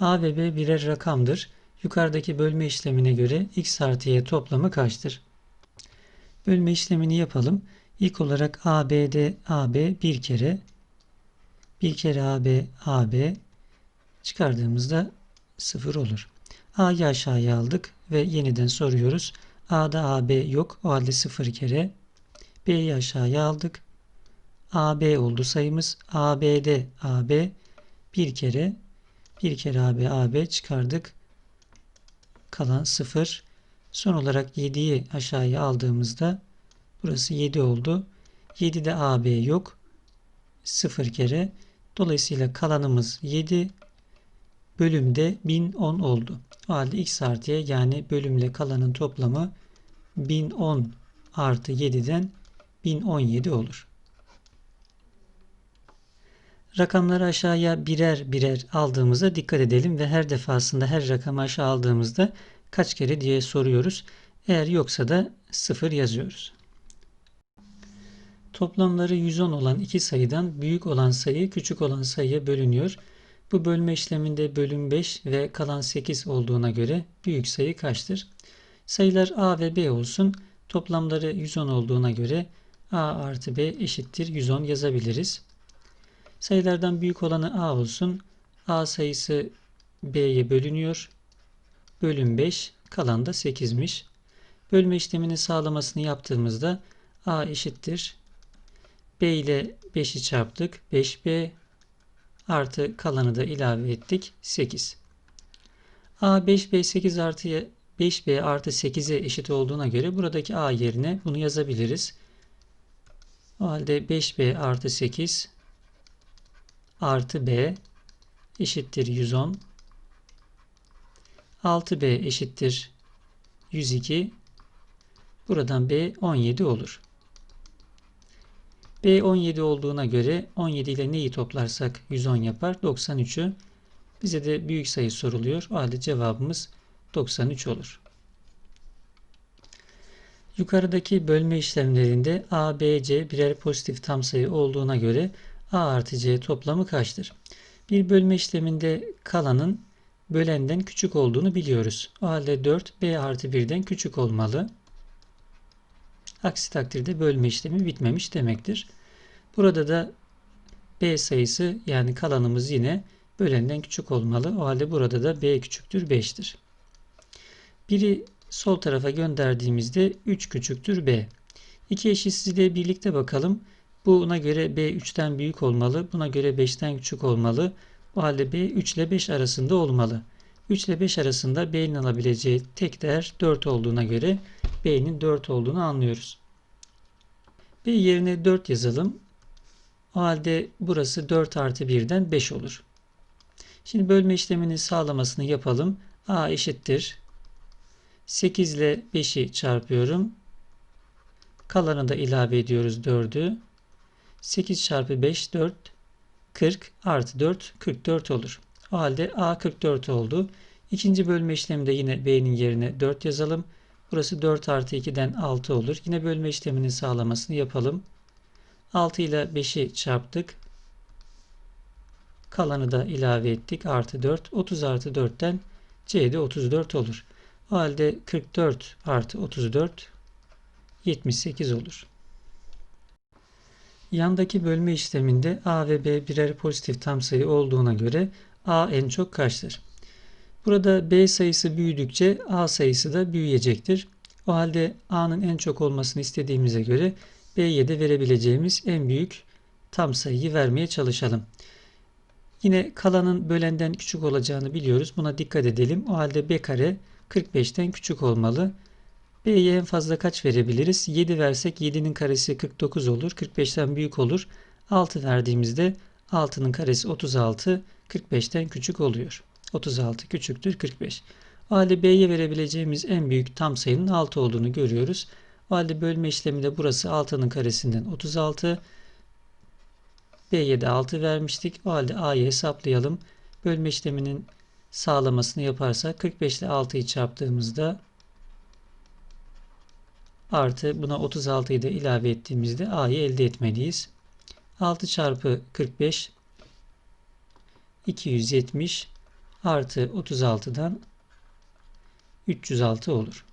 A ve B birer rakamdır. Yukarıdaki bölme işlemine göre x artı y toplamı kaçtır? Bölme işlemini yapalım. İlk olarak AB'de AB bir kere bir kere AB AB çıkardığımızda 0 olur. A'yı aşağıya aldık ve yeniden soruyoruz. A'da AB yok. O halde 0 kere. B'yi aşağıya aldık. AB oldu sayımız. AB'de AB bir kere bir kere AB AB çıkardık. Kalan 0. Son olarak 7'yi aşağıya aldığımızda burası 7 oldu. 7'de AB yok. 0 kere. Dolayısıyla kalanımız 7 bölümde 1010 oldu. O halde x artıya yani bölümle kalanın toplamı 1010 artı 7'den 1017 olur. Rakamları aşağıya birer birer aldığımızda dikkat edelim ve her defasında her rakamı aşağı aldığımızda kaç kere diye soruyoruz. Eğer yoksa da 0 yazıyoruz. Toplamları 110 olan iki sayıdan büyük olan sayı küçük olan sayıya bölünüyor. Bu bölme işleminde bölüm 5 ve kalan 8 olduğuna göre büyük sayı kaçtır? Sayılar a ve b olsun. Toplamları 110 olduğuna göre a artı b eşittir 110 yazabiliriz. Sayılardan büyük olanı a olsun. a sayısı b'ye bölünüyor. Bölüm 5 kalan da 8'miş. Bölme işlemini sağlamasını yaptığımızda a eşittir. b ile 5'i çarptık. 5b artı kalanı da ilave ettik. 8. A 5B 8 artı 5B artı 8'e eşit olduğuna göre buradaki A yerine bunu yazabiliriz. O halde 5B artı 8 artı B eşittir 110. 6B eşittir 102. Buradan B 17 olur. B 17 olduğuna göre 17 ile neyi toplarsak 110 yapar. 93'ü bize de büyük sayı soruluyor. O halde cevabımız 93 olur. Yukarıdaki bölme işlemlerinde A, B, C birer pozitif tam sayı olduğuna göre A artı C toplamı kaçtır? Bir bölme işleminde kalanın bölenden küçük olduğunu biliyoruz. O halde 4 B artı 1'den küçük olmalı. Aksi takdirde bölme işlemi bitmemiş demektir. Burada da B sayısı yani kalanımız yine bölenden küçük olmalı. O halde burada da B küçüktür 5'tir. Biri sol tarafa gönderdiğimizde 3 küçüktür B. İki eşitsizliğe birlikte bakalım. Buna göre B 3'ten büyük olmalı. Buna göre 5'ten küçük olmalı. O halde B 3 ile 5 arasında olmalı. 3 ile 5 arasında B'nin alabileceği tek değer 4 olduğuna göre B'nin 4 olduğunu anlıyoruz. B yerine 4 yazalım. O halde burası 4 artı 1'den 5 olur. Şimdi bölme işlemini sağlamasını yapalım. A eşittir. 8 ile 5'i çarpıyorum. Kalanı da ilave ediyoruz 4'ü. 8 çarpı 5 4 40 artı 4 44 olur. O halde A 44 oldu. İkinci bölme işleminde yine B'nin yerine 4 yazalım. Burası 4 artı 2'den 6 olur. Yine bölme işleminin sağlamasını yapalım. 6 ile 5'i çarptık. Kalanı da ilave ettik. Artı 4. 30 artı 4'ten C'de 34 olur. O halde 44 artı 34 78 olur. Yandaki bölme işleminde A ve B birer pozitif tam sayı olduğuna göre A en çok kaçtır? Burada B sayısı büyüdükçe A sayısı da büyüyecektir. O halde A'nın en çok olmasını istediğimize göre B'ye de verebileceğimiz en büyük tam sayıyı vermeye çalışalım. Yine kalanın bölenden küçük olacağını biliyoruz. Buna dikkat edelim. O halde B kare 45'ten küçük olmalı. B'ye en fazla kaç verebiliriz? 7 versek 7'nin karesi 49 olur. 45'ten büyük olur. 6 verdiğimizde 6'nın karesi 36. 45'ten küçük oluyor. 36 küçüktür 45. O halde B'ye verebileceğimiz en büyük tam sayının 6 olduğunu görüyoruz. O halde bölme işleminde burası 6'nın karesinden 36. B'ye de 6 vermiştik. O halde A'yı hesaplayalım. Bölme işleminin sağlamasını yaparsak 45 ile 6'yı çarptığımızda artı buna 36'yı da ilave ettiğimizde A'yı elde etmeliyiz. 6 çarpı 45 270 artı 36'dan 306 olur.